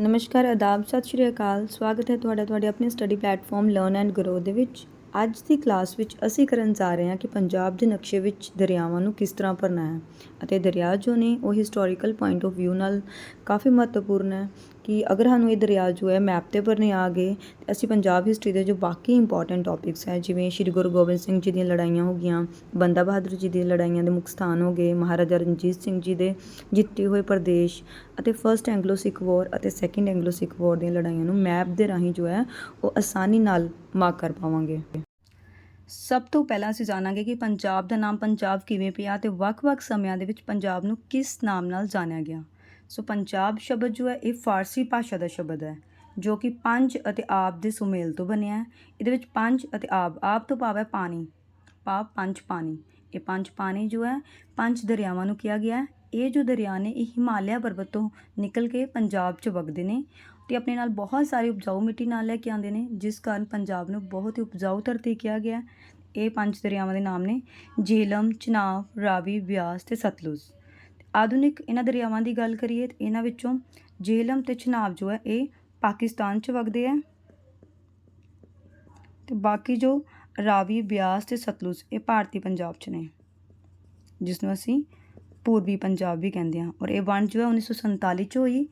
ਨਮਸਕਾਰ ਆਦਾਬ ਸਤਿ ਸ਼੍ਰੀ ਅਕਾਲ। ਸਵਾਗਤ ਹੈ ਤੁਹਾਡਾ ਤੁਹਾਡੇ ਆਪਣੇ study platform learn and grow ਦੇ ਵਿੱਚ। ਅੱਜ ਦੀ ਕਲਾਸ ਵਿੱਚ ਅਸੀਂ ਕਰਨ ਜਾ ਰਹੇ ਹਾਂ ਕਿ ਪੰਜਾਬ ਦੇ ਨਕਸ਼ੇ ਵਿੱਚ ਦਰਿਆਵਾਂ ਨੂੰ ਕਿਸ ਤਰ੍ਹਾਂ ਭਰਨਾ ਹੈ ਅਤੇ ਦਰਿਆ ਜੋ ਨੇ ਉਹ ਹਿਸਟੋਰੀਕਲ ਪੁਆਇੰਟ ਆਫ View ਨਾਲ ਕਾਫੀ ਮਹੱਤਵਪੂਰਨ ਹੈ। ਕਿ ਅਗਰ ਸਾਨੂੰ ਇਹ ਦਰਿਆ ਜੋ ਹੈ ਮੈਪ ਤੇ ਭਰਨੇ ਆ ਗਏ, ਤੇ ਅਸੀਂ ਪੰਜਾਬ ਹਿਸਟਰੀ ਦੇ ਜੋ ਬਾਕੀ ਇੰਪੋਰਟੈਂਟ ਟੌਪਿਕਸ ਹੈ, ਜਿਵੇਂ ਸ਼੍ਰੀ ਗੁਰੂ ਗੋਬਿੰਦ ਸਿੰਘ ਜੀ ਦੀਆਂ ਲੜਾਈਆਂ ਹੋ ਗਈਆਂ, ਬੰਦਾ ਬਹਾਦਰ ਜੀ ਦੀਆਂ ਲੜਾਈਆਂ ਦੇ ਮੁੱਖ ਸਥਾਨ ਹੋ ਗਏ, ਮਹਾਰਾਜਾ ਰਣਜੀਤ ਸਿੰਘ ਜੀ ਦੇ ਜਿੱਤੇ ਹੋਏ ਪ੍ਰਦੇਸ਼ ਅਤੇ ਫਰਸਟ ਐਂਗਲੋ ਸਿੱਖ ਵਾਰ ਅਤੇ ਸੈਕੰਡ ਐਂਗਲੋ ਸਿੱਖ ਵਾਰ ਦੀਆਂ ਲੜਾਈਆਂ ਨੂੰ ਮੈਪ ਦੇ ਰਾਹੀਂ ਜੋ ਹੈ ਉਹ ਆਸਾਨੀ ਨਾਲ ਮਾਰਕ ਕਰ ਪਾਵਾਂਗੇ। ਸਭ ਤੋਂ ਪਹਿਲਾਂ ਅਸੀਂ ਜਾਣਾਂਗੇ ਕਿ ਪੰਜਾਬ ਦਾ ਨਾਮ ਪੰਜਾਬ ਕਿਵੇਂ ਪਿਆ ਤੇ ਵੱਖ-ਵੱਖ ਸਮਿਆਂ ਦੇ ਵਿੱਚ ਪੰਜਾਬ ਨੂੰ ਕਿਸ ਨਾਮ ਨਾਲ ਜਾਣਿਆ ਗਿਆ। ਸੋ ਪੰਜਾਬ ਸ਼ਬਦ ਜੋ ਹੈ, ਇਹ ਫਾਰਸੀ ਭਾਸ਼ਾ ਦਾ ਸ਼ਬਦ ਹੈ, ਜੋ ਕਿ ਪੰਜ ਅਤੇ ਆਬ ਦੇ ਸੁਮੇਲ ਤੋਂ ਬਣਿਆ ਹੈ। ਇਹਦੇ ਵਿੱਚ ਪੰਜ ਅਤੇ ਆਬ ਆਬ ਤੋਂ ਭਾਵ ਹੈ ਪਾਣੀ, ਭਾਵ ਪੰਜ ਪਾਣੀ। ਇਹ ਪੰਜ ਪਾਣੀ ਜੋ ਹੈ, ਪੰਜ ਦਰਿਆਵਾਂ ਨੂੰ ਕਿਹਾ ਗਿਆ ਹੈ। ਇਹ ਜੋ ਦਰਿਆ ਨੇ, ਇਹ ਹਿਮਾਲਿਆ ਪਰਬਤ ਤੋਂ ਨਿਕਲ ਕੇ ਪੰਜਾਬ 'ਚ ਵਗਦੇ ਨੇ ਤੇ ਆਪਣੇ ਨਾਲ ਬਹੁਤ ਸਾਰੀ ਉਪਜਾਊ ਮਿੱਟੀ ਨਾਲ ਲੈ ਕੇ ਆਉਂਦੇ ਨੇ, ਜਿਸ ਕਾਰਨ ਪੰਜਾਬ ਨੂੰ ਬਹੁਤ ਹੀ ਉਪਜਾਊ ਧਰਤੀ ਕਿਹਾ ਗਿਆ ਇਹ ਪੰਜ ਦਰਿਆਵਾਂ ਦੇ ਨਾਮ ਨੇ, ਜੇਹਲਮ ਚਨਾਬ ਰਾਵੀ, ਬਿਆਸ ਤੇ ਸਤਲੁਜ। ਆਧੁਨਿਕ ਇਹਨਾਂ ਦਰਿਆਵਾਂ ਦੀ ਗੱਲ ਕਰੀਏ ਤਾਂ ਇਹਨਾਂ ਵਿੱਚੋਂ ਜੇਹਲਮ ਤੇ ਚਨਾਬ ਜੋ ਹੈ ਇਹ ਪਾਕਿਸਤਾਨ 'ਚ ਵਗਦੇ ਹੈ। ਤੇ ਬਾਕੀ ਜੋ ਰਾਵੀ, ਬਿਆਸ ਤੇ ਸਤਲੁਜ ਇਹ ਭਾਰਤੀ ਪੰਜਾਬ 'ਚ ਨੇ ਜਿਸ ਨੂੰ ਅਸੀਂ ਪੂਰਬੀ ਪੰਜਾਬ ਵੀ ਕਹਿੰਦੇ ਹਾਂ ਔਰ ਇਹ ਵੰਡ ਜੋ ਹੈ 1947 ਚ ਹੋਈ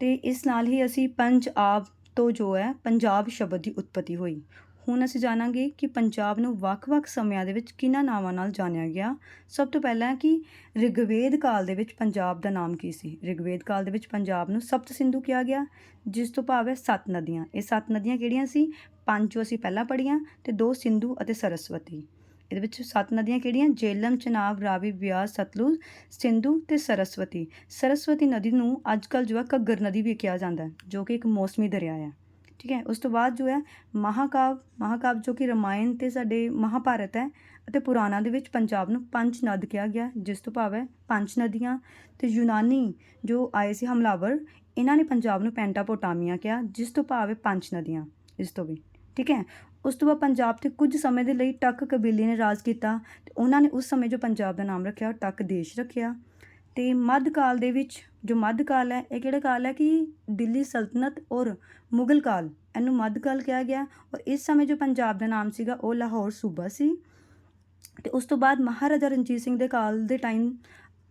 ਤੇ ਇਸ ਨਾਲ ਹੀ ਅਸੀਂ ਪੰਜ ਆਬ ਤੋਂ ਜੋ ਹੈ ਪੰਜਾਬ ਸ਼ਬਦ ਦੀ ਉਤਪਤੀ ਹੋਈ। ਹੁਣ ਅਸੀਂ ਜਾਣਾਂਗੇ ਕਿ ਪੰਜਾਬ ਨੂੰ ਵੱਖ-ਵੱਖ ਸਮਿਆਂ ਦੇ ਵਿੱਚ ਕਿਹਨਾਂ ਨਾਵਾਂ ਨਾਲ ਜਾਣਿਆ ਗਿਆ। ਸਭ ਤੋਂ ਪਹਿਲਾਂ ਕਿ ਰਿਗਵੇਦ ਕਾਲ ਦੇ ਵਿੱਚ ਪੰਜਾਬ ਦਾ ਨਾਮ ਕੀ ਸੀ? ਰਿਗਵੇਦ ਕਾਲ ਦੇ ਵਿੱਚ ਪੰਜਾਬ ਨੂੰ ਸਪਤ ਸਿੰਧੂ ਕਿਹਾ ਗਿਆ, ਜਿਸ ਤੋਂ ਭਾਵ ਹੈ ਸੱਤ ਨਦੀਆਂ। ਇਹ ਸੱਤ ਨਦੀਆਂ ਕਿਹੜੀਆਂ ਸੀ? ਪੰਜ ਜੋ ਅਸੀਂ ਪਹਿਲਾਂ ਪੜ੍ਹੀਆਂ ਤੇ ਦੋ ਸਿੰਧੂ ਅਤੇ ਸਰਸਵਤੀ। ਇਹਦੇ ਵਿੱਚ ਸੱਤ ਨਦੀਆਂ ਕਿਹੜੀਆਂ? ਜੇਲਮ ਚਨਾਬ, ਰਾਵੀ, ਬਿਆਸ, ਸਤਲੁਜ, ਸਿੰਧੂ ਤੇ ਸਰਸਵਤੀ। ਸਰਸਵਤੀ ਨਦੀ ਨੂੰ ਅੱਜਕੱਲ ਜੋ ਹੈ ਘੱਗਰ ਨਦੀ ਵੀ ਕਿਹਾ ਜਾਂਦਾ ਜੋ ਕਿ ਇੱਕ ਮੌਸਮੀ ਦਰਿਆ ਹੈ। ਠੀਕ ਹੈ? ਉਸ ਤੋਂ ਬਾਅਦ ਜੋ ਹੈ, ਮਹਾਕਾਵ ਮਹਾਕਾਵ ਜੋ ਕਿ ਰਮਾਇਣ ਤੇ ਸਾਡੇ ਮਹਾਭਾਰਤ ਹੈ ਅਤੇ ਪੁਰਾਣਾ ਦੇ ਵਿੱਚ ਪੰਜਾਬ ਨੂੰ ਪੰਜ ਨਦ ਕਿਹਾ ਗਿਆ, ਜਿਸ ਤੋਂ ਭਾਵ ਹੈ ਪੰਜ ਨਦੀਆਂ ਤੇ ਯੂਨਾਨੀ ਜੋ ਆਏ ਸੀ ਹਮਲਾਵਰ, ਇਹਨਾਂ ਨੇ ਪੰਜਾਬ ਨੂੰ ਪੈਂਟਾਪੋਟਾਮੀਆ ਕਿਹਾ, ਜਿਸ ਤੋਂ ਭਾਵ ਹੈ ਪੰਜ ਨਦੀਆਂ, ਇਸ ਤੋਂ ਵੀ, ਠੀਕ ਹੈ? ਉਸ ਤੋਂ ਬਾਅਦ ਪੰਜਾਬ ਤੇ ਕੁਝ ਸਮੇਂ ਦੇ ਲਈ ਟੱਕ ਕਬੀਲੇ ਨੇ ਰਾਜ ਕੀਤਾ ਤੇ ਉਹਨਾਂ ਨੇ ਉਸ ਸਮੇਂ ਜੋ ਪੰਜਾਬ ਦਾ ਨਾਮ ਰੱਖਿਆ, ਉਹ ਟੱਕ ਦੇਸ਼ ਰੱਖਿਆ। ਤੇ ਮੱਧ ਕਾਲ ਦੇ ਵਿੱਚ ਜੋ ਮੱਧ ਕਾਲ ਹੈ, ਇਹ ਕਿਹੜਾ ਕਾਲ ਹੈ ਕਿ ਦਿੱਲੀ ਸਲਤਨਤ ਔਰ ਮੁਗਲ ਕਾਲ। ਇਹਨੂੰ ਮੱਧ ਕਾਲ ਕਿਹਾ ਗਿਆ ਔਰ ਇਸ ਸਮੇਂ ਜੋ ਪੰਜਾਬ ਦਾ ਨਾਮ ਸੀਗਾ, ਉਹ ਲਾਹੌਰ ਸੂਬਾ ਸੀ। ਤੇ ਉਸ ਤੋਂ ਬਾਅਦ ਮਹਾਰਾਜਾ ਰਣਜੀਤ ਸਿੰਘ ਦੇ ਕਾਲ ਦੇ ਟਾਈਮ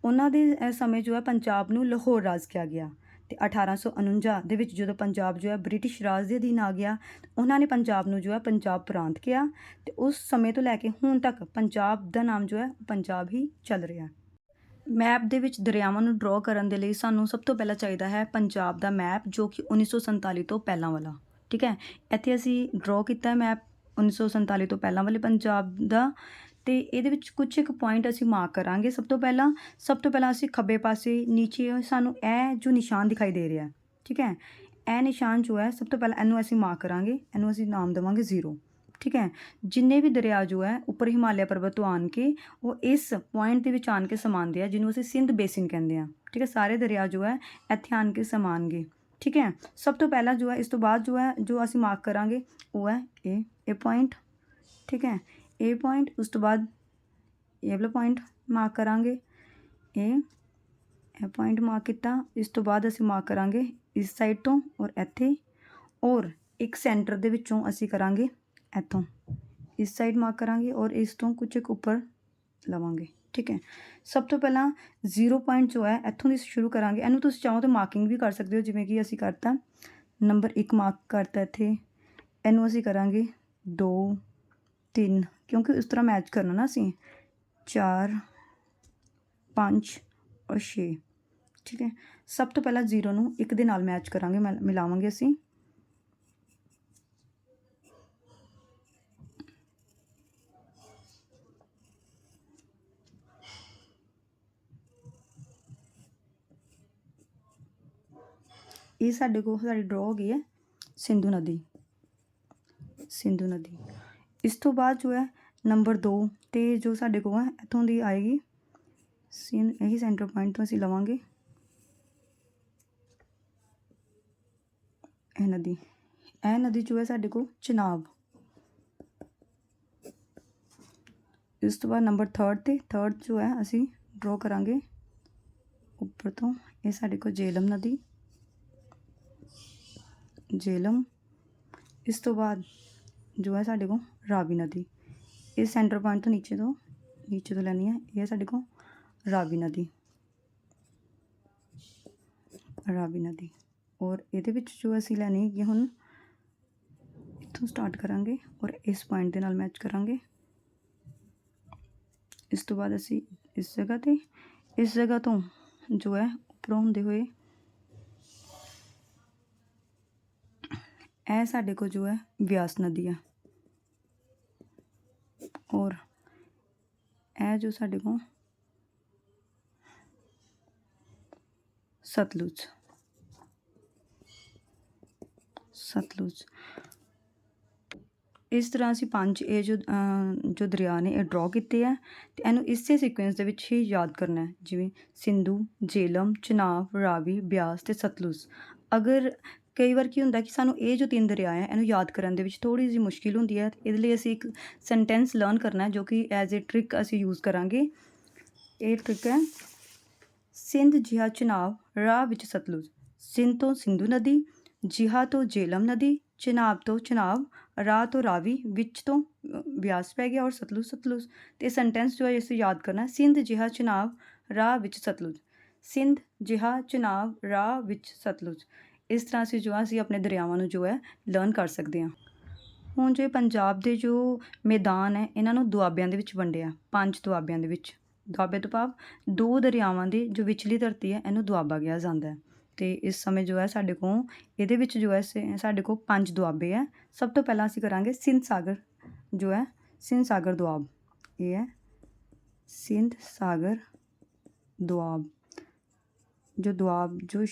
ਉਹਨਾਂ ਦੇ ਸਮੇਂ ਜੋ ਹੈ, ਪੰਜਾਬ ਨੂੰ ਲਾਹੌਰ ਰਾਜ ਕਿਹਾ ਗਿਆ। ਤੇ 1849 ਦੇ ਵਿੱਚ ਜਦੋਂ ਪੰਜਾਬ ਜੋ ਹੈ, ਬ੍ਰਿਟਿਸ਼ ਰਾਜ ਦੇ ਅਧੀਨ ਆ ਗਿਆ ਉਹਨਾਂ ਨੇ ਪੰਜਾਬ ਨੂੰ ਜੋ ਹੈ, ਪੰਜਾਬ ਪ੍ਰਾਂਤ ਕਿਹਾ। ਤੇ ਉਸ ਸਮੇਂ ਤੋਂ ਲੈ ਕੇ ਹੁਣ ਤੱਕ ਪੰਜਾਬ ਦਾ ਨਾਮ ਜੋ ਹੈ, ਪੰਜਾਬ ਹੀ ਚੱਲ ਰਿਹਾ। ਮੈਪ ਦੇ ਵਿੱਚ ਦਰਿਆਵਾਂ ਨੂੰ ਡਰਾ ਕਰਨ ਦੇ ਲਈ ਸਾਨੂੰ ਸਭ ਤੋਂ ਪਹਿਲਾਂ ਚਾਹੀਦਾ ਹੈ ਪੰਜਾਬ ਦਾ ਮੈਪ, ਜੋ ਕਿ 1947 ਤੋਂ ਪਹਿਲਾਂ ਵਾਲਾ। ਠੀਕ ਹੈ? ਇੱਥੇ ਅਸੀਂ ਡਰਾ ਕੀਤਾ ਹੈ ਮੈਪ 1947 ਤੋਂ ਪਹਿਲਾਂ ਵਾਲੇ ਪੰਜਾਬ ਦਾ ਤੇ ਇਹਦੇ ਵਿੱਚ ਕੁਝ ਇੱਕ ਪੁਆਇੰਟ ਅਸੀਂ ਮਾਰਕ ਕਰਾਂਗੇ ਸਭ ਤੋਂ ਪਹਿਲਾਂ। ਸਭ ਤੋਂ ਪਹਿਲਾਂ ਅਸੀਂ ਖੱਬੇ ਪਾਸੇ ਨੀਚੇ ਸਾਨੂੰ ਇਹ ਜੋ ਨਿਸ਼ਾਨ ਦਿਖਾਈ ਦੇ ਰਿਹਾ ਠੀਕ ਹੈ? ਇਹ ਨਿਸ਼ਾਨ ਜੋ ਹੈ, ਸਭ ਤੋਂ ਪਹਿਲਾਂ ਇਹਨੂੰ ਅਸੀਂ ਮਾਰਕ ਕਰਾਂਗੇ, ਇਹਨੂੰ ਅਸੀਂ ਨਾਮ ਦੇਵਾਂਗੇ ਜ਼ੀਰੋ ਠੀਕ ਹੈ ਜਿੰਨੇ ਵੀ ਦਰਿਆ ਜੋ ਹੈ ਉੱਪਰ ਹਿਮਾਲਿਆ ਪਰਬਤ ਤੋਂ ਆਣ ਕੇ ਉਹ ਇਸ ਪੁਆਇੰਟ ਦੇ ਵਿੱਚ ਆਣ ਕੇ ਸਮਾਉਂਦੇ ਆ ਜਿਹਨੂੰ ਅਸੀਂ ਸਿੰਧ ਬੇਸਿਨ ਕਹਿੰਦੇ ਆ ਠੀਕ ਹੈ ਸਾਰੇ ਦਰਿਆ ਜੋ ਹੈ ਇੱਥੇ ਆਣ ਕੇ ਸਮਾਨਗੇ ਠੀਕ ਹੈ ਸਭ ਤੋਂ ਪਹਿਲਾਂ ਜੋ ਹੈ ਇਸ ਤੋਂ ਬਾਅਦ ਜੋ ਹੈ ਜੋ ਅਸੀਂ ਮਾਰਕ ਕਰਾਂਗੇ ਉਹ ਹੈ ਇਹ ਇਹ ਪੁਆਇੰਟ ਠੀਕ ਹੈ ਇਹ ਪੁਆਇੰਟ ਉਸ ਤੋਂ ਬਾਅਦ ਇਹ ਵਾਲਾ ਪੁਆਇੰਟ ਮਾਰਕ ਕਰਾਂਗੇ ਇਹ ਇਹ ਪੁਆਇੰਟ ਮਾਰਕ ਕੀਤਾ ਇਸ ਤੋਂ ਬਾਅਦ ਅਸੀਂ ਮਾਰਕ ਕਰਾਂਗੇ ਇਸ ਸਾਈਡ ਤੋਂ ਔਰ ਇੱਥੇ ਔਰ ਇੱਕ ਸੈਂਟਰ ਦੇ ਵਿੱਚੋਂ ਅਸੀਂ ਕਰਾਂਗੇ ਇੱਥੋਂ। ਇਸ ਸਾਈਡ ਮਾਰਕ ਕਰਾਂਗੇ ਔਰ ਇਸ ਤੋਂ ਕੁਝ ਇੱਕ ਉੱਪਰ ਲਵਾਂਗੇ। ਠੀਕ ਹੈ। ਸਭ ਤੋਂ ਪਹਿਲਾਂ 0 ਪੁਆਇੰਟ ਜੋ ਹੈ, ਇੱਥੋਂ ਦੀ ਸ਼ੁਰੂ ਕਰਾਂਗੇ। ਇਹਨੂੰ ਤੁਸੀਂ ਚਾਹੋ ਤਾਂ ਮਾਰਕਿੰਗ ਵੀ ਕਰ ਸਕਦੇ ਹੋ, ਜਿਵੇਂ ਕਿ ਅਸੀਂ ਕਰਤਾ। ਨੰਬਰ 1 ਮਾਰਕ ਕਰਤਾ ਇੱਥੇ। ਇਹਨੂੰ ਅਸੀਂ ਕਰਾਂਗੇ 2 3 ਕਿਉਂਕਿ ਉਸ ਤਰ੍ਹਾਂ ਮੈਚ ਕਰਨਾ ਨਾ ਅਸੀਂ। 4 5 ਔਰ 6 ਠੀਕ ਹੈ। ਸਭ ਤੋਂ ਪਹਿਲਾਂ 0 ਨੂੰ 1 ਦੇ ਨਾਲ ਮੈਚ ਕਰਾਂਗੇ ਮਿਲਾਵਾਂਗੇ ਅਸੀਂ। ਇਹ ਸਾਡੇ ਕੋਲ ਸਾਡੀ ਡਰਾ ਹੋ ਗਈ ਹੈ ਸਿੰਧੂ ਨਦੀ। ਸਿੰਧੂ ਨਦੀ। ਇਸ ਤੋਂ ਬਾਅਦ ਜੋ ਹੈ ਨੰਬਰ 2 ਤੇ ਜੋ ਸਾਡੇ ਕੋਲ ਹੈ, ਇੱਥੋਂ ਦੀ ਆਏਗੀ। ਸੀਨ ਇਹੀ ਸੈਂਟਰ ਪੁਆਇੰਟ ਤੋਂ ਅਸੀਂ ਲਵਾਂਗੇ। ਇਹ ਨਦੀ। ਇਹ ਨਦੀ ਜੋ ਹੈ ਸਾਡੇ ਕੋਲ ਚਨਾਬ। ਇਸ ਤੋਂ ਬਾਅਦ ਨੰਬਰ 3 ਤੇ 3 ਜੋ ਹੈ ਅਸੀਂ ਡਰਾ ਕਰਾਂਗੇ। ਉੱਪਰ ਤੋਂ ਇਹ ਸਾਡੇ ਕੋਲ ਜੇਲਮ ਨਦੀ। ਜੇਲਮ ਇਸ ਤੋਂ ਬਾਅਦ ਜੋ ਹੈ ਸਾਡੇ ਕੋਲ ਰਾਵੀ ਨਦੀ। ਇਸ ਸੈਂਟਰ ਪੁਆਇੰਟ ਤੋਂ ਨੀਚੇ ਤੋਂ ਨੀਚੇ ਤੋਂ ਲੈਣੀ ਹੈ। ਇਹ ਹੈ ਸਾਡੇ ਕੋਲ ਰਾਵੀ ਨਦੀ। ਰਾਵੀ ਨਦੀ। ਔਰ ਇਹਦੇ ਵਿੱਚ ਜੋ ਅਸੀਂ ਲੈਣੀ ਹੈਗੀ ਹੁਣ, ਇੱਥੋਂ ਸਟਾਰਟ ਕਰਾਂਗੇ ਔਰ ਇਸ ਪੁਆਇੰਟ ਦੇ ਨਾਲ ਮੈਚ ਕਰਾਂਗੇ। ਇਸ ਤੋਂ ਬਾਅਦ ਅਸੀਂ ਇਸ ਜਗ੍ਹਾ ਤੇ, ਇਸ ਜਗ੍ਹਾ ਤੋਂ ਜੋ ਹੈ ਉੱਪਰੋਂ ਹੁੰਦੇ ਹੋਏ ਇਹ ਸਾਡੇ ਕੋਲ ਜੋ ਹੈ ਬਿਆਸ ਨਦੀ ਆ। ਔਰ ਇਹ ਜੋ ਸਾਡੇ ਕੋਲ ਸਤਲੁਜ। ਸਤਲੁਜ। ਇਸ ਤਰ੍ਹਾਂ ਅਸੀਂ ਪੰਜ ਇਹ ਜੋ ਜੋ ਦਰਿਆ ਨੇ ਇਹ ਡਰਾ ਕੀਤੇ ਆ ਤੇ ਇਹਨੂੰ ਇਸੇ ਸੀਕੁਐਂਸ ਦੇ ਵਿੱਚ ਹੀ ਯਾਦ ਕਰਨਾ ਹੈ। ਜਿਵੇਂ ਸਿੰਧੂ, ਜੇਲਮ ਚਨਾਬ ਰਾਵੀ, ਬਿਆਸ ਤੇ ਸਤਲੁਜ। ਅਗਰ ਕਈ ਵਾਰ ਕੀ ਹੁੰਦਾ ਕਿ ਸਾਨੂੰ ਇਹ ਜੋ ਤਿੰਨ ਦਰਿਆ ਹੈ, ਇਹਨੂੰ ਯਾਦ ਕਰਨ ਦੇ ਵਿੱਚ ਥੋੜੀ ਜਿਹੀ ਮੁਸ਼ਕਿਲ ਹੁੰਦੀ ਹੈ। ਇਹਦੇ ਲਈ ਅਸੀਂ ਇੱਕ ਸੈਂਟੈਂਸ ਲਰਨ ਕਰਨਾ ਜੋ ਕਿ ਐਜ਼ ਅ ਟ੍ਰਿਕ ਅਸੀਂ ਯੂਜ਼ ਕਰਾਂਗੇ। ਇਹ ਟ੍ਰਿਕ ਹੈ, ਸਿੰਧ ਜਿਹਾ ਚਨਾਬ ਰਾਹ ਵਿੱਚ ਸਤਲੁਜ। ਸਿੰਧ ਤੋਂ ਸਿੰਧੂ ਨਦੀ, ਜਿਹਾ ਤੋਂ ਜੇਲਮ ਨਦੀ ਚਨਾਬ ਤੋਂ ਚਨਾਬ ਰਾਹ ਤੋਂ ਰਾਵੀ, ਵਿੱਚ ਤੋਂ ਬਿਆਸ ਪੈ ਗਿਆ ਔਰ ਸਤਲੁਜ ਸਤਲੁਜ। ਤੇ ਸੈਂਟੈਂਸ ਜੋ ਹੈ ਅਸੀਂ ਯਾਦ ਕਰਨਾ ਸਿੰਧ ਜਿਹਾ ਚਨਾਬ ਰਾਹ ਵਿੱਚ ਸਤਲੁਜ। ਸਿੰਧ ਜਿਹਾ ਚਨਾਬ ਰਾਹ ਵਿੱਚ ਸਤਲੁਜ। ਇਸ ਤਰ੍ਹਾਂ ਅਸੀਂ ਜੋ ਹੈ ਅਸੀਂ ਆਪਣੇ ਦਰਿਆਵਾਂ ਨੂੰ ਜੋ ਹੈ ਲਰਨ ਕਰ ਸਕਦੇ ਹਾਂ। ਹੁਣ ਜੇ ਪੰਜਾਬ ਦੇ ਜੋ ਮੈਦਾਨ ਹੈ, ਇਹਨਾਂ ਨੂੰ ਦੁਆਬਿਆਂ ਦੇ ਵਿੱਚ ਵੰਡਿਆ। ਪੰਜ ਦੁਆਬਿਆਂ ਦੇ ਵਿੱਚ। ਦੁਆਬੇ ਤੋਂ ਭਾਵ ਦੋ ਦਰਿਆਵਾਂ ਦੀ ਜੋ ਵਿਚਲੀ ਧਰਤੀ ਹੈ, ਇਹਨੂੰ ਦੁਆਬਾ ਕਿਹਾ ਜਾਂਦਾ ਹੈ। ਤੇ ਇਸ ਸਮੇਂ ਜੋ ਹੈ, ਸਾਡੇ ਕੋਲ, ਇਹਦੇ ਵਿੱਚ ਜੋ ਹੈ, ਸੇ- ਸਾਡੇ ਕੋਲ ਪੰਜ ਦੁਆਬੇ ਹੈ। ਸਭ ਤੋਂ ਪਹਿਲਾਂ ਅਸੀਂ ਕਰਾਂਗੇ ਸਿੰਧ ਸਾਗਰ, ਜੋ ਹੈ, ਸਿੰਧ ਸਾਗਰ ਦੁਆਬ। ਇਹ ਹੈ ਸਿੰਧ ਸਾਗਰ ਦੁਆਬ। ਜੋ ਦੁਆਬ, ਜੋ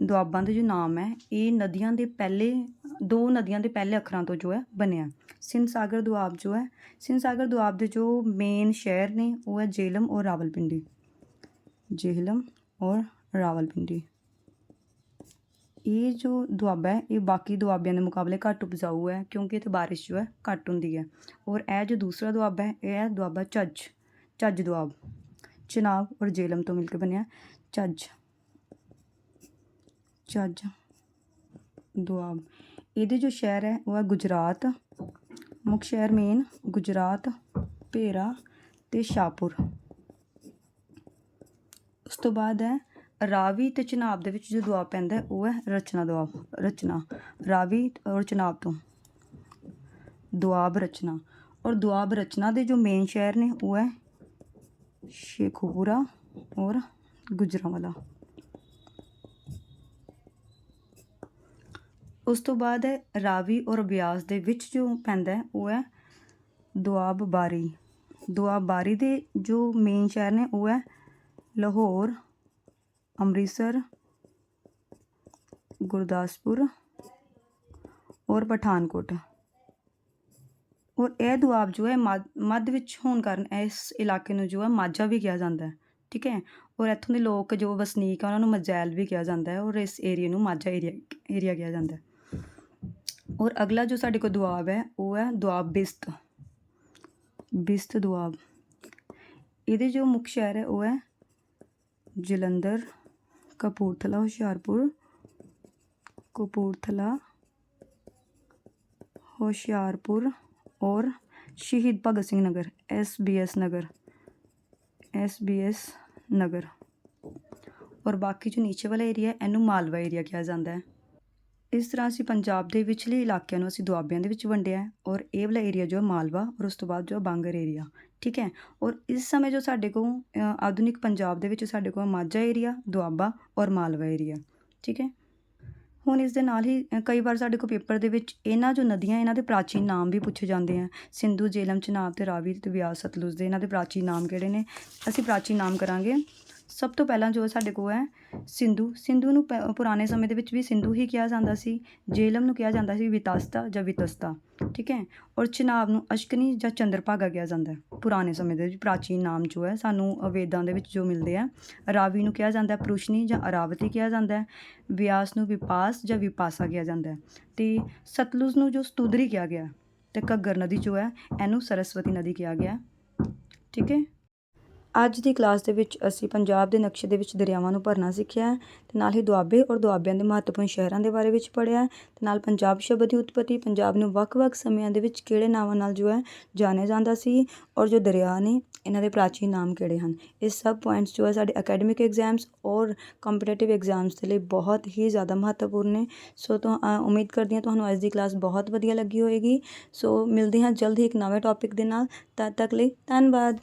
ਦੁਆਬਾਂ ਦੇ ਜੋ ਨਾਮ ਹੈ, ਇਹ ਨਦੀਆਂ ਦੇ ਪਹਿਲੇ, ਦੋ ਨਦੀਆਂ ਦੇ ਪਹਿਲੇ ਅੱਖਰਾਂ ਤੋਂ ਜੋ ਹੈ ਬਣਿਆ। ਸਿੰਧ ਸਾਗਰ ਦੁਆਬ ਜੋ ਹੈ ਸਿੰਧ ਸਾਗਰ ਦੁਆਬ ਦੇ ਜੋ ਮੇਨ ਸ਼ਹਿਰ ਨੇ, ਉਹ ਹੈ ਜੇਹਲਮ ਔਰ ਰਾਵਲਪਿੰਡੀ। ਜੇਹਲਮ ਔਰ ਰਾਵਲਪਿੰਡੀ। ਇਹ ਜੋ ਦੁਆਬਾ ਹੈ, ਇਹ ਬਾਕੀ ਦੁਆਬਿਆਂ ਦੇ ਮੁਕਾਬਲੇ ਘੱਟ ਉਪਜਾਊ ਹੈ, ਕਿਉਂਕਿ ਇੱਥੇ ਬਾਰਿਸ਼ ਜੋ ਹੈ ਘੱਟ ਹੁੰਦੀ ਹੈ। ਔਰ ਇਹ ਜੋ ਦੂਸਰਾ ਦੁਆਬਾ ਹੈ, ਇਹ ਹੈ ਦੁਆਬਾ ਝੱਜ ਝੱਜ ਦੁਆਬ। ਚਨਾਬ ਔਰ ਜੇਲਮ ਤੋਂ ਮਿਲ ਕੇ ਬਣਿਆ ਝੱਜ। ਝੱਜ ਦੁਆਬ ਇਹਦੇ ਜੋ ਸ਼ਹਿਰ ਹੈ, ਉਹ ਹੈ ਗੁਜਰਾਤ। ਮੁੱਖ ਸ਼ਹਿਰ ਮੇਨ ਗੁਜਰਾਤ, ਭੇਰਾ ਤੇ ਸ਼ਾਹਪੁਰ। ਉਸ ਤੋਂ ਬਾਅਦ ਹੈ ਰਾਵੀ ਤੇ ਚਨਾਬ ਦੇ ਵਿੱਚ ਜੋ ਦੁਆਬ ਪੈਂਦਾ ਉਹ ਹੈ ਰਚਨਾ ਦੁਆਬ ਰਚਨਾ। ਰਾਵੀ ਔਰ ਚਨਾਬ ਤੋਂ। ਦੁਆਬ ਰਚਨਾ। ਔਰ ਦੁਆਬ ਰਚਨਾ ਦੇ ਜੋ ਮੇਨ ਸ਼ਹਿਰ ਨੇ, ਉਹ ਹੈ ਸ਼ੇਖੂਪੁਰਾ ਔਰ ਗੁਜਰਾਂਵਾਲਾ। ਉਸ ਤੋਂ ਬਾਅਦ ਹੈ ਰਾਵੀ ਔਰ ਬਿਆਸ ਦੇ ਵਿੱਚ ਜੋ ਪੈਂਦਾ ਉਹ ਹੈ ਦੁਆਬ ਬਾਰੀ ਦੁਆਬ ਬਾਰੀ ਦੇ ਜੋ ਮੇਨ ਸ਼ਹਿਰ ਨੇ, ਉਹ ਹੈ ਲਾਹੌਰ, ਅੰਮ੍ਰਿਤਸਰ, ਗੁਰਦਾਸਪੁਰ ਔਰ ਪਠਾਨਕੋਟ। ਔਰ ਇਹ ਦੁਆਬ ਜੋ ਹੈ, ਮੱਧ ਮੱਧ ਵਿੱਚ ਹੋਣ ਕਾਰਨ ਇਸ ਇਲਾਕੇ ਨੂੰ ਜੋ ਹੈ, ਮਾਝਾ ਵੀ ਕਿਹਾ ਜਾਂਦਾ ਹੈ, ਠੀਕ ਹੈ? ਔਰ ਇੱਥੋਂ ਦੇ ਲੋਕ ਜੋ ਵਸਨੀਕ ਆ, ਉਹਨਾਂ ਨੂੰ ਮਜੈਲ ਵੀ ਕਿਹਾ ਜਾਂਦਾ ਹੈ, ਔਰ ਇਸ ਏਰੀਆ ਨੂੰ ਮਾਝਾ ਏਰੀਆ ਏਰੀਆ ਕਿਹਾ ਜਾਂਦਾ ਹੈ। ਔਰ ਅਗਲਾ ਜੋ ਸਾਡੇ ਕੋਲ ਦੁਆਬ ਹੈ, ਉਹ ਹੈ ਦੁਆਬ ਬਿਸਤ। ਬਿਸਤ ਦੁਆਬ। ਇਹਦੇ ਜੋ ਮੁੱਖ ਸ਼ਹਿਰ ਹੈ, ਉਹ ਹੈ ਜਲੰਧਰ, ਕਪੂਰਥਲਾ, ਹੁਸ਼ਿਆਰਪੁਰ। ਕਪੂਰਥਲਾ, ਹੁਸ਼ਿਆਰਪੁਰ ਔਰ Shaheed Bhagat Singh Nagar, S B S Nagar. S B S Nagar. ਔਰ ਬਾਕੀ ਜੋ ਨੀਚੇ ਵਾਲਾ ਏਰੀਆ ਇਹਨੂੰ ਮਾਲਵਾ ਏਰੀਆ ਕਿਹਾ ਜਾਂਦਾ ਹੈ। ਇਸ ਤਰ੍ਹਾਂ ਅਸੀਂ ਪੰਜਾਬ ਦੇ ਵਿਚਲੇ ਇਲਾਕਿਆਂ ਨੂੰ ਅਸੀਂ ਦੁਆਬਿਆਂ ਦੇ ਵਿੱਚ ਵੰਡਿਆ ਹੈ ਔਰ ਇਹ ਵਾਲਾ ਏਰੀਆ ਜੋ ਹੈ ਮਾਲਵਾ ਔਰ ਉਸ ਤੋਂ ਬਾਅਦ ਜੋ ਬਾਂਗਰ ਏਰੀਆ ਠੀਕ ਹੈ? ਔਰ ਇਸ ਸਮੇਂ ਜੋ ਸਾਡੇ ਕੋਲ ਆਧੁਨਿਕ ਪੰਜਾਬ ਦੇ ਵਿੱਚ ਸਾਡੇ ਕੋਲ ਮਾਝਾ ਏਰੀਆ ਦੁਆਬਾ ਔਰ ਮਾਲਵਾ ਏਰੀਆ ਠੀਕ ਹੈ? ਹੁਣ ਇਸ ਦੇ ਨਾਲ ਹੀ ਕਈ ਵਾਰ ਸਾਡੇ ਕੋਲ ਪੇਪਰ ਦੇ ਵਿੱਚ ਇਹਨਾਂ ਜੋ ਨਦੀਆਂ, ਇਹਨਾਂ ਦੇ ਪ੍ਰਾਚੀਨ ਨਾਮ ਵੀ ਪੁੱਛੇ ਜਾਂਦੇ ਆ। ਸਿੰਧੂ, ਜੇਲਮ, ਚਨਾਬ ਤੇ ਰਾਵੀ ਤੇ ਬਿਆਸ ਸਤਲੁਜ ਦੇ ਇਹਨਾਂ ਦੇ ਪ੍ਰਾਚੀਨ ਨਾਮ ਕਿਹੜੇ ਨੇ? ਅਸੀਂ ਪ੍ਰਾਚੀਨ ਨਾਮ ਕਰਾਂਗੇ। ਸਭ ਤੋਂ ਪਹਿਲਾਂ ਜੋ ਸਾਡੇ ਕੋਲ ਹੈ ਸਿੰਧੂ। ਸਿੰਧੂ ਨੂੰ ਪ- ਪੁਰਾਣੇ ਸਮੇਂ ਦੇ ਵਿੱਚ ਵੀ ਸਿੰਧੂ ਹੀ ਕਿਹਾ ਜਾਂਦਾ ਸੀ ਜੇਲਮ ਨੂੰ ਕਿਹਾ ਜਾਂਦਾ ਸੀ ਵਿਤਸਤਾ ਜਾਂ ਵਿਤਸਤਾ ਠੀਕ ਹੈ? ਔਰ ਚਨਾਬ ਨੂੰ ਅਸ਼ਕਨੀ ਜਾਂ ਚੰਦਰਭਾਗਾ ਕਿਹਾ ਜਾਂਦਾ ਹੈ। ਪੁਰਾਣੇ ਸਮੇਂ ਦੇ ਵਿੱਚ ਪ੍ਰਾਚੀਨ ਨਾਮ ਜੋ ਹੈ ਸਾਨੂੰ ਅ, ਵੇਦਾਂ ਦੇ ਵਿੱਚ ਜੋ ਮਿਲਦੇ ਆ ਰਾਵੀ ਨੂੰ ਕਿਹਾ ਜਾਂਦਾ ਹੈ ਪ੍ਰੁਸ਼ਨੀ ਜਾਂ ਅਰਾਵਤੀ ਕਿਹਾ ਜਾਂਦਾ ਹੈ ਵਿਆਸ ਨੂੰ ਵਿਪਾਸ ਜਾਂ ਵਿਪਾਸਾ ਕਿਹਾ ਜਾਂਦਾ ਹੈ। ਤੇ ਸਤਲੁਜ ਨੂੰ ਜੋ ਸਤੁਦਰੀ ਕਿਹਾ ਗਿਆ ਤੇ ਘੱਗਰ ਨਦੀ ਜੋ ਹੈ ਇਹਨੂੰ ਸਰਸਵਤੀ ਨਦੀ ਕਿਹਾ ਗਿਆ ਠੀਕ ਹੈ? ਅੱਜ ਦੀ ਕਲਾਸ ਦੇ ਵਿੱਚ ਅਸੀਂ ਪੰਜਾਬ ਦੇ ਨਕਸ਼ੇ ਦੇ ਵਿੱਚ ਦਰਿਆਵਾਂ ਨੂੰ ਭਰਨਾ ਸਿੱਖਿਆ ਹੈ ਤੇ ਨਾਲ ਹੀ ਦੁਆਬੇ ਔਰ ਦੁਆਬਿਆਂ ਦੇ ਮਹੱਤਵਪੂਰਨ ਸ਼ਹਿਰਾਂ ਦੇ ਬਾਰੇ ਵਿੱਚ ਪੜ੍ਹਿਆ ਹੈ ਤੇ ਨਾਲ ਪੰਜਾਬ ਸ਼ਬਦ ਦੀ ਉਤਪਤੀ, ਪੰਜਾਬ ਨੂੰ ਵੱਖ-ਵੱਖ ਸਮਿਆਂ ਦੇ ਵਿੱਚ ਕਿਹੜੇ ਨਾਵਾਂ ਨਾਲ ਜੋ ਹੈ ਜਾਣਿਆ ਜਾਂਦਾ ਸੀ ਔਰ ਜੋ ਦਰਿਆ ਨੇ ਇਹਨਾਂ ਦੇ ਪ੍ਰਾਚੀਨ ਨਾਮ ਕਿਹੜੇ ਹਨ। ਇਹ ਸਭ ਪੁਆਇੰਟਸ ਜੋ ਹੈ ਸਾਡੇ ਅਕੈਡਮਿਕ ਐਗਜ਼ਾਮਸ ਔਰ ਕੰਪੀਟੀਟਿਵ ਐਗਜ਼ਾਮਸ ਦੇ ਲਈ ਬਹੁਤ ਹੀ ਜ਼ਿਆਦਾ ਮਹੱਤਵਪੂਰਨ ਨੇ। ਸੋ ਤੋਂ ਉਮੀਦ ਕਰਦੀ ਹਾਂ ਤੁਹਾਨੂੰ ਅੱਜ ਦੀ ਕਲਾਸ ਬਹੁਤ ਵਧੀਆ ਲੱਗੀ ਹੋਏਗੀ। ਸੋ ਮਿਲਦੇ ਹਾਂ ਜਲਦ ਹੀ ਇੱਕ ਨਵੇਂ ਟੌਪਿਕ ਦੇ ਨਾਲ। ਤਦ ਤੱਕ ਲਈ ਧੰਨਵਾਦ।